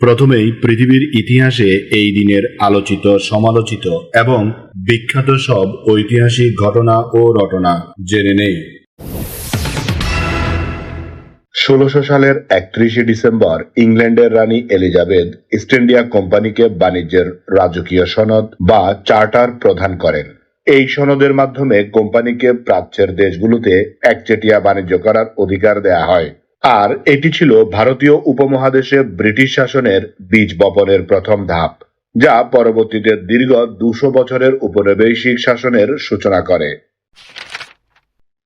প্রথমেই পৃথিবীর ইতিহাসে এই দিনের আলোচিত, সমালোচিত এবং বিখ্যাত সব ঐতিহাসিক ঘটনা ও রটনা জেনে নেই। ষোলোশো সালের একত্রিশে ডিসেম্বর ইংল্যান্ডের রানী এলিজাবেথ ইস্ট ইন্ডিয়া কোম্পানিকে বাণিজ্যের রাজকীয় সনদ বা চার্টার প্রদান করেন। এই সনদের মাধ্যমে কোম্পানিকে প্রাচ্যের দেশগুলোতে একচেটিয়া বাণিজ্য করার অধিকার দেয়া হয়। আর এটি ছিল ভারতীয় উপমহাদেশে ব্রিটিশ শাসনের বীজ বপনের প্রথম ধাপ, যা পরবর্তীতে দীর্ঘ দুশো বছরের উপনিবেশিক শাসনের সূচনা করে।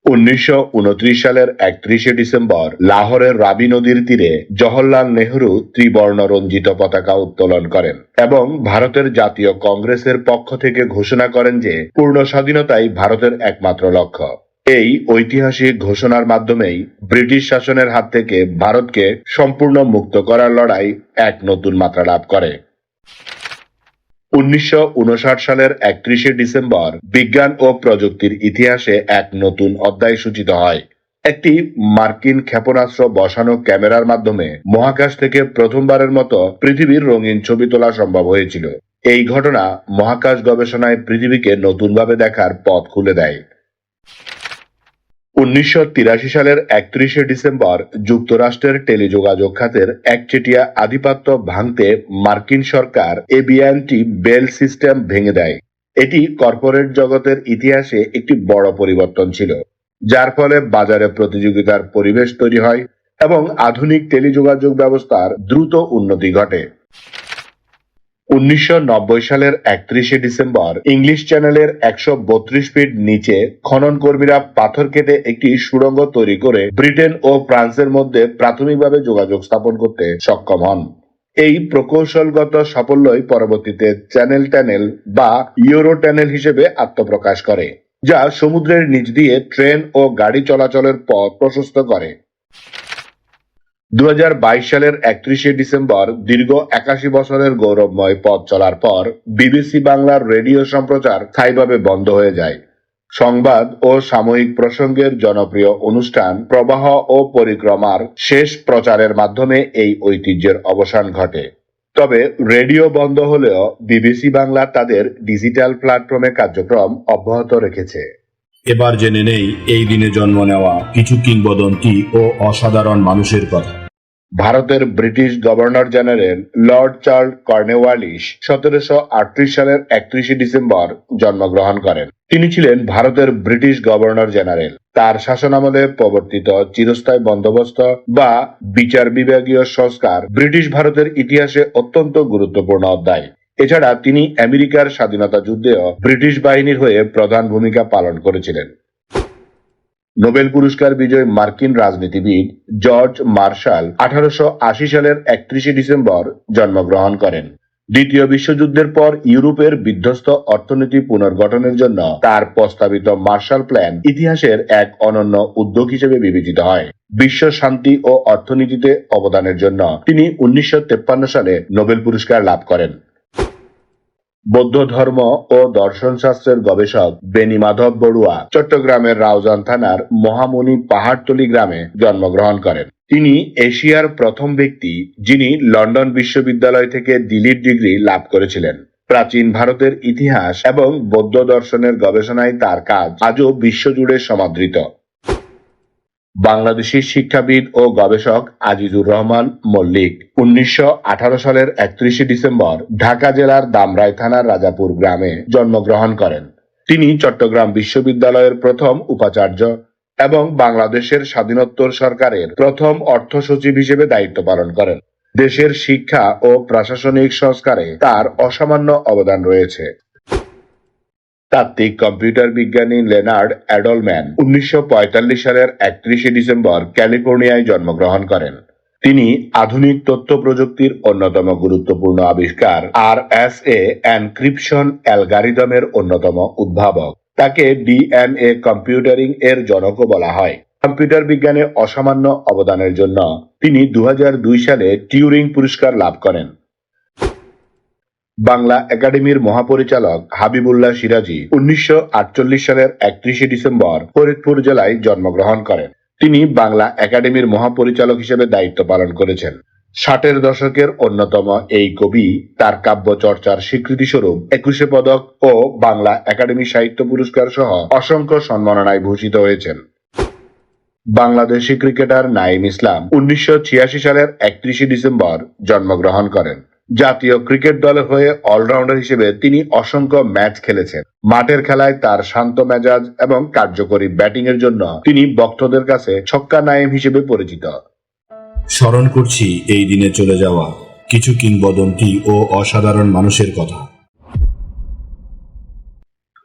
উনিশশো উনত্রিশ সালের একত্রিশে ডিসেম্বর লাহোরের রাবি নদীর তীরে জওহরলাল নেহরু ত্রিবর্ণ রঞ্জিত পতাকা উত্তোলন করেন এবং ভারতের জাতীয় কংগ্রেসের পক্ষ থেকে ঘোষণা করেন যে পূর্ণ স্বাধীনতাই ভারতের একমাত্র লক্ষ্য। এই ঐতিহাসিক ঘোষণার মাধ্যমেই ব্রিটিশ শাসনের হাত থেকে ভারতকে সম্পূর্ণ মুক্ত করার লড়াই এক নতুন মাত্রা লাভ করে। উনিশশো উনষাট সালের একত্রিশে ডিসেম্বর বিজ্ঞান ও প্রযুক্তির ইতিহাসে এক নতুন অধ্যায় সূচিত হয়। একটি মার্কিন ক্ষেপণাস্ত্র বসানো ক্যামেরার মাধ্যমে মহাকাশ থেকে প্রথমবারের মতো পৃথিবীর রঙিন ছবি তোলা সম্ভব হয়েছিল। এই ঘটনা মহাকাশ গবেষণায় পৃথিবীকে নতুনভাবে দেখার পথ খুলে দেয়। উনিশশো তিরাশি সালের একত্রিশে ডিসেম্বর যুক্তরাষ্ট্রের টেলিযোগাযোগ খাতের একচেটিয়া আধিপত্য ভাঙতে মার্কিন সরকার এবিআইএনটি বেল সিস্টেম ভেঙে দেয়। এটি কর্পোরেট জগতের ইতিহাসে একটি বড় পরিবর্তন ছিল, যার ফলে বাজারে প্রতিযোগিতার পরিবেশ তৈরি হয় এবং আধুনিক টেলিযোগাযোগ ব্যবস্থার দ্রুত উন্নতি ঘটে। উনিশশো নব্বই সালের একত্রিশে ডিসেম্বর ইংলিশ চ্যানেলের একশো বত্রিশ ফিট নিচে খনন কর্মীরা পাথর কেটে একটি সুড়ঙ্গ তৈরি করে ব্রিটেন ও ফ্রান্সের মধ্যে প্রাথমিকভাবে যোগাযোগ স্থাপন করতে সক্ষম হন। এই প্রকৌশলগত সাফল্যই পরবর্তীতে চ্যানেল ট্যানেল বা ইউরো ট্যানেল হিসেবে আত্মপ্রকাশ করে, যা সমুদ্রের নিচ দিয়ে ট্রেন ও গাড়ি চলাচলের পথ প্রশস্ত করে। দু হাজার বাইশ সালের একত্রিশে ডিসেম্বর দীর্ঘ একাশি বছরের গৌরবময় পথ চলার পর বিবিসি বাংলার রেডিও সম্প্রচার স্থায়ীভাবে বন্ধ হয়ে যায়। সংবাদ ও সাময়িক প্রসঙ্গের জনপ্রিয় অনুষ্ঠান প্রবাহ ও পরিক্রমার শেষ প্রচারের মাধ্যমে এই ঐতিহ্যের অবসান ঘটে। তবে রেডিও বন্ধ হলেও বিবিসি বাংলা তাদের ডিজিটাল প্ল্যাটফর্মে কার্যক্রম অব্যাহত রেখেছে। এবার জেনে নেই, এই দিনে জন্ম নেওয়া কিছু কিংবদন্তি ও অসাধারণ মানুষের কথা। ভারতের British governor general lord Charles Cornwallis সতেরোশো আটত্রিশ সালের একত্রিশে ডিসেম্বর জন্মগ্রহণ করেন। তিনি ছিলেন ভারতের ব্রিটিশ গভর্নর জেনারেল। তার শাসনামলে প্রবর্তিত চিরস্থায়ী বন্দোবস্ত বা বিচার বিভাগীয় সংস্কার ব্রিটিশ ভারতের ইতিহাসে অত্যন্ত গুরুত্বপূর্ণ অধ্যায়। এছাড়া তিনি আমেরিকার স্বাধীনতা যুদ্ধেও ব্রিটিশ বাহিনীর হয়ে প্রধান ভূমিকা পালন করেছিলেন। নোবেল পুরস্কার বিজয়ী মার্কিন রাজনীতিবিদ জর্জ মার্শাল আঠারোশো আশি সালের একত্রিশে ডিসেম্বর জন্মগ্রহণ করেন। দ্বিতীয় বিশ্বযুদ্ধের পর ইউরোপের বিধ্বস্ত অর্থনীতি পুনর্গঠনের জন্য তার প্রস্তাবিত মার্শাল প্ল্যান ইতিহাসের এক অনন্য উদ্যোগ হিসেবে বিবেচিত হয়। বিশ্ব শান্তি ও অর্থনীতিতে অবদানের জন্য তিনি উনিশশো সালে নোবেল পুরস্কার লাভ করেন। বৌদ্ধ ধর্ম ও দর্শন শাস্ত্রের গবেষক বেনি মাধব বড়ুয়া চট্টগ্রামের রাউজান থানার মহামুনি পাহাড়তলি গ্রামে জন্মগ্রহণ করেন। তিনি এশিয়ার প্রথম ব্যক্তি যিনি লন্ডন বিশ্ববিদ্যালয় থেকে ডিলিট ডিগ্রি লাভ করেছিলেন। প্রাচীন ভারতের ইতিহাস এবং বৌদ্ধ দর্শনের গবেষণায় তার কাজ আজও বিশ্বজুড়ে সমাদৃত। বাংলাদেশি শিক্ষাবিদ ও গবেষক আজিজুর রহমান মল্লিক। উনিশশো আঠারো সালের একত্রিশে ডিসেম্বর ঢাকা জেলার দামরাই থানার রাজাপুর গ্রামে জন্মগ্রহণ করেন। তিনি চট্টগ্রাম বিশ্ববিদ্যালয়ের প্রথম উপাচার্য এবং বাংলাদেশের স্বাধীনোত্তর সরকারের প্রথম অর্থ সচিব হিসেবে দায়িত্ব পালন করেন। দেশের শিক্ষা ও প্রশাসনিক সংস্কারে তার অসামান্য অবদান রয়েছে। তাত্ত্বিক কম্পিউটার বিজ্ঞানী লেনার্ড অ্যাডলম্যান উনিশশো সালের একত্রিশে ডিসেম্বর ক্যালিফোর্নিয়ায় জন্মগ্রহণ করেন। তিনি আধুনিক তথ্য প্রযুক্তির অন্যতম গুরুত্বপূর্ণ আবিষ্কার আর এস এ এনক্রিপশন অ্যালগারিদমের অন্যতম উদ্ভাবক। তাকে ডিএনএ কম্পিউটারিং এর জনকও বলা হয়। কম্পিউটার বিজ্ঞানে অসামান্য অবদানের জন্য তিনি দু হাজার দুই সালে টিউরিং পুরস্কার লাভ করেন। বাংলা একাডেমির মহাপরিচালক হাবিবুল্লাহ সিরাজি উনিশশো আটচল্লিশ সালের একত্রিশে ডিসেম্বর ফরিদপুর জেলায় জন্মগ্রহণ করেন। তিনি বাংলা একাডেমির মহাপরিচালক হিসেবে দায়িত্ব পালন করেছেন। ষাটের দশকের অন্যতম এই কবি তার কাব্য চর্চার স্বীকৃতিস্বরূপ একুশে পদক ও বাংলা একাডেমি সাহিত্য পুরস্কার সহ অসংখ্য সম্মাননায় ভূষিত হয়েছেন। বাংলাদেশি ক্রিকেটার নাইম ইসলাম উনিশশো ছিয়াশি সালের একত্রিশে ডিসেম্বর জন্মগ্রহণ করেন। জাতীয় ক্রিকেট দলের হয়ে অলরাউন্ডার হিসেবে তিনি অসংখ্য ম্যাচ খেলেছেন। মাঠের খেলায় তার শান্ত মেজাজ এবং কার্যকরী ব্যাটিং এর জন্য তিনি ভক্তদের কাছে ছক্কা নাইম হিসেবে পরিচিত। স্মরণ করছি এই দিনে চলে যাওয়া কিছু কিংবদন্তি ও অসাধারণ মানুষের কথা।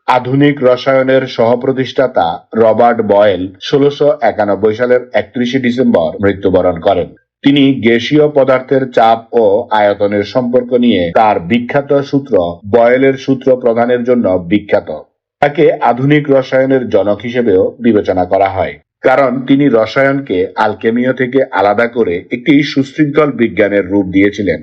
আধুনিক রসায়নের সহপ্রতিষ্ঠাতা রবার্ট বয়েল ষোলশো একানব্বই সালের একত্রিশে ডিসেম্বর মৃত্যুবরণ করেন। তিনি গ্যাসীয় পদার্থের চাপ ও আয়তনের সম্পর্ক নিয়ে তার বিখ্যাত সূত্র বয়েলের সূত্র প্রদানের জন্য বিখ্যাত। তাকে আধুনিক রসায়নের জনক হিসেবেও বিবেচনা করা হয়। কারণ তিনি রসায়নকে আলকেমিও থেকে আলাদা করে একটি সুশৃঙ্খল বিজ্ঞানের রূপ দিয়েছিলেন।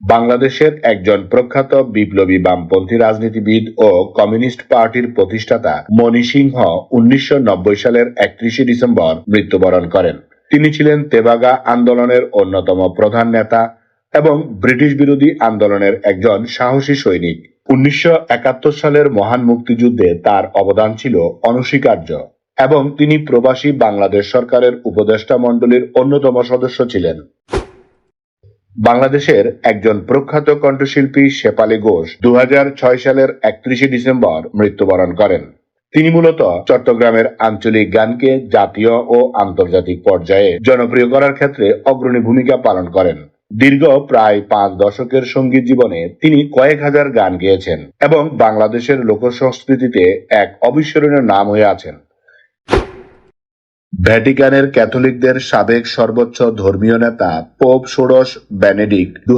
বাংলাদেশের একজন প্রখ্যাত বিপ্লবী বামপন্থী রাজনীতিবিদ ও কমিউনিস্ট পার্টির প্রতিষ্ঠাতা মণি সিংহ উনিশশো নব্বই সালের একত্রিশে ডিসেম্বর মৃত্যুবরণ করেন। তিনি ছিলেন তেবাগা আন্দোলনের অন্যতম প্রধান নেতা এবং ব্রিটিশ বিরোধী আন্দোলনের একজন সাহসী সৈনিক। উনিশশো একাত্তর সালের মহান মুক্তিযুদ্ধে তার অবদান ছিল অনস্বীকার্য এবং তিনি প্রবাসী বাংলাদেশ সরকারের উপদেষ্টা মণ্ডলীর অন্যতম সদস্য ছিলেন। বাংলাদেশের একজন প্রখ্যাত কণ্ঠশিল্পী শেপালি ঘোষ দু হাজার ছয় সালের একত্রিশে ডিসেম্বর মৃত্যুবরণ করেন। তিনি মূলত চট্টগ্রামের আঞ্চলিক গানকে জাতীয় ও আন্তর্জাতিক পর্যায়ে জনপ্রিয় করার ক্ষেত্রে অগ্রণী ভূমিকা পালন করেন। দীর্ঘ প্রায় পাঁচ দশকের সংগীত জীবনে তিনি কয়েক হাজার গান গেয়েছেন এবং বাংলাদেশের লোক সংস্কৃতিতে এক অবিস্মরণীয় নাম হয়ে আছেন। ভ্যাটিকানের ক্যাথলিকদের সাবেক সর্বোচ্চ ধর্মীয় নেতা পোপ ষোড়শ বেনেডিক্ট দু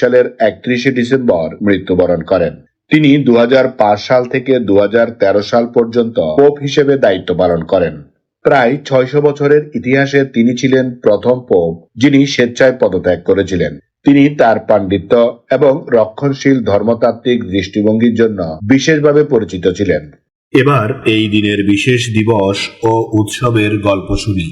সালের একত্রিশে ডিসেম্বর মৃত্যুবরণ করেন। তিনি দু হাজার পাঁচ সাল থেকে দু হাজার তেরো সাল পর্যন্ত পোপ হিসেবে দায়িত্ব পালন করেন। প্রায় ছয়শো বছরের ইতিহাসে তিনি ছিলেন প্রথম পোপ যিনি স্বেচ্ছায় পদত্যাগ করেছিলেন। তিনি তার পাণ্ডিত্য এবং রক্ষণশীল ধর্মতাত্ত্বিক দৃষ্টিভঙ্গির জন্য বিশেষভাবে পরিচিত ছিলেন। এবার এই দিনের বিশেষ দিবস ও উৎসবের গল্প শুনি।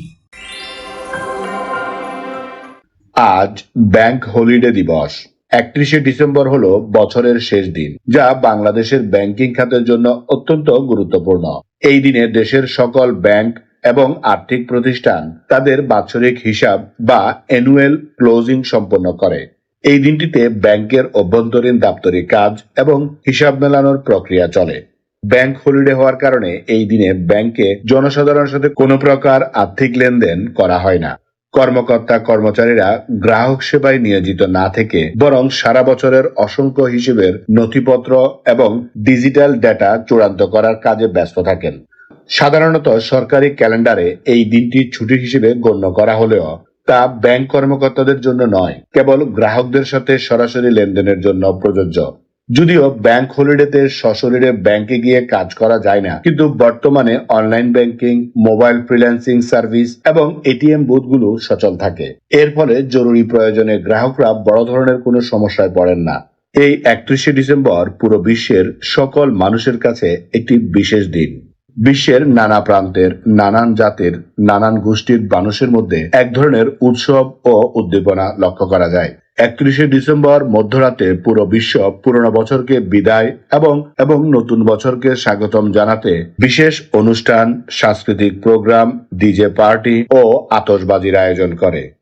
আজ ব্যাংক হলিডে দিবস। একত্রিশে ডিসেম্বর হলো বছরের শেষ দিন, যা বাংলাদেশের ব্যাংকিং খাতের জন্য অত্যন্ত গুরুত্বপূর্ণ। এই দিনে দেশের সকল ব্যাংক এবং আর্থিক প্রতিষ্ঠান তাদের বাৎসরিক হিসাব বা অ্যানুয়াল ক্লোজিং সম্পন্ন করে। এই দিনটিতে ব্যাংকের অভ্যন্তরীণ দাপ্তরিক কাজ এবং হিসাব মেলানোর প্রক্রিয়া চলে। ব্যাংক হলিডে হওয়ার কারণে এই দিনে ব্যাংকে জনসাধারণের সাথে কোনো প্রকার আর্থিক লেনদেন করা হয় না। কর্মকর্তা কর্মচারীরা গ্রাহক সেবায় নিয়োজিত না থেকে বরং সারা বছরের অসংখ্য হিসেবের নথিপত্র এবং ডিজিটাল ডেটা চূড়ান্ত করার কাজে ব্যস্ত থাকেন। সাধারণত সরকারি ক্যালেন্ডারে এই দিনটি ছুটি হিসেবে গণ্য করা হলেও তা ব্যাংক কর্মকর্তাদের জন্য নয়, কেবল গ্রাহকদের সাথে সরাসরি লেনদেনের জন্য প্রযোজ্য। যদিও ব্যাংক হলিডেতে সশরীরে ব্যাংকে গিয়ে কাজ করা যায় না, কিন্তু বর্তমানে online banking mobile freelancing service এবং এটিএম বুথগুলো সচল থাকে। এর ফলে জরুরি প্রয়োজনে গ্রাহকরা বড় ধরনের কোনো সমস্যায় পড়েন না। এই একত্রিশে ডিসেম্বর পুরো বিশ্বের সকল মানুষের কাছে একটি বিশেষ দিন। বিশ্বের নানা প্রান্তের, নানান জাতের, নানান গোষ্ঠীর মানুষের মধ্যে এক ধরনের উৎসব ও উদ্দীপনা লক্ষ্য করা যায়। একত্রিশে ডিসেম্বর মধ্যরাতে পুরো বিশ্ব পুরনো বছরকে বিদায় এবং এবং নতুন বছরকে স্বাগতম জানাতে বিশেষ অনুষ্ঠান, সাংস্কৃতিক প্রোগ্রাম, ডিজে পার্টি ও আতশবাজির আয়োজন করে।